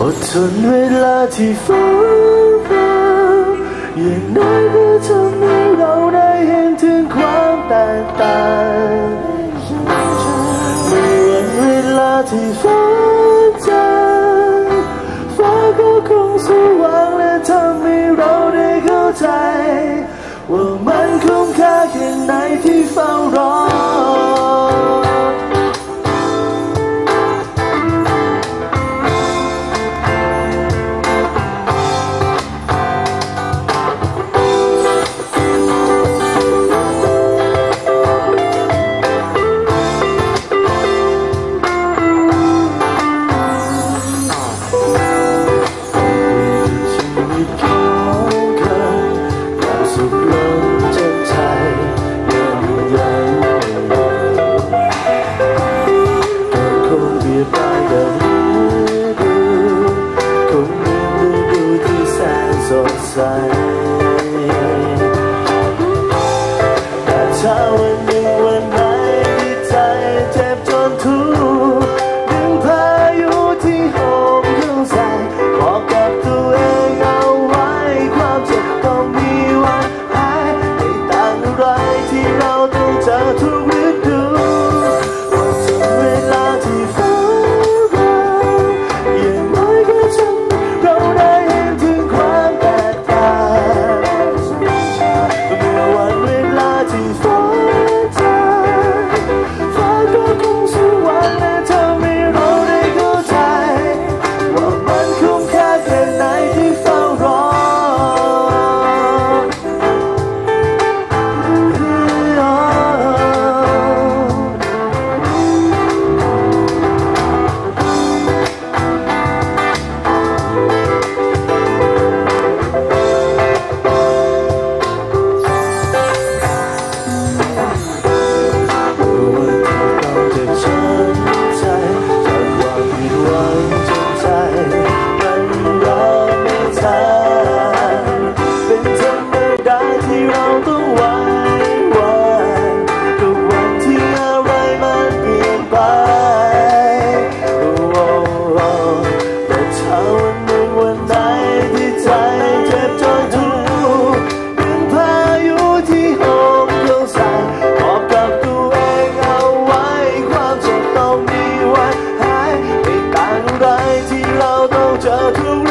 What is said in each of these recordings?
อดทนเวลาที่ฟ้าร้าอย่างน้อยก็ทำให้เราได้เห็นถึงความแตกต่างไม่วันเวลาที่ฟ้าจางฟ้าก็คงสว่างและทำให้เราได้เข้าใจว่ามันคุ้มค่าแค่ไหนที่เฝ้ารอ side. 这个。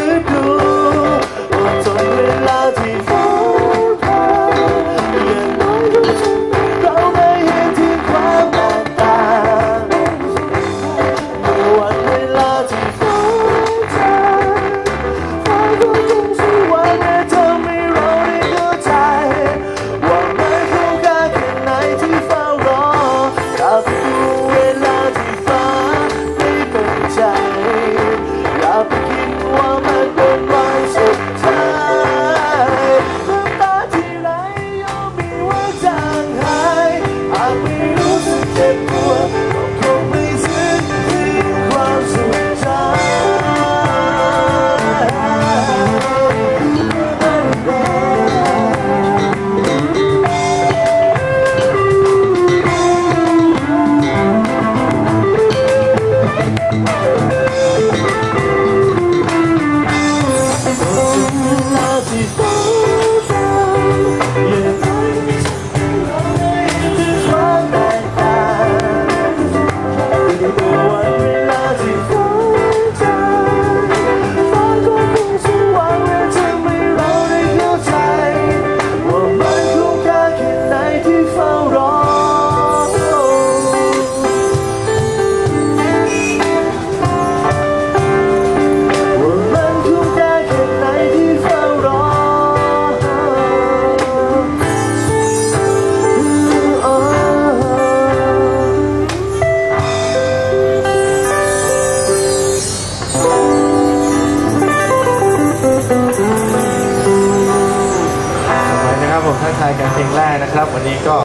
ชายกันเพลงแรกนะครับ วันนี้ก็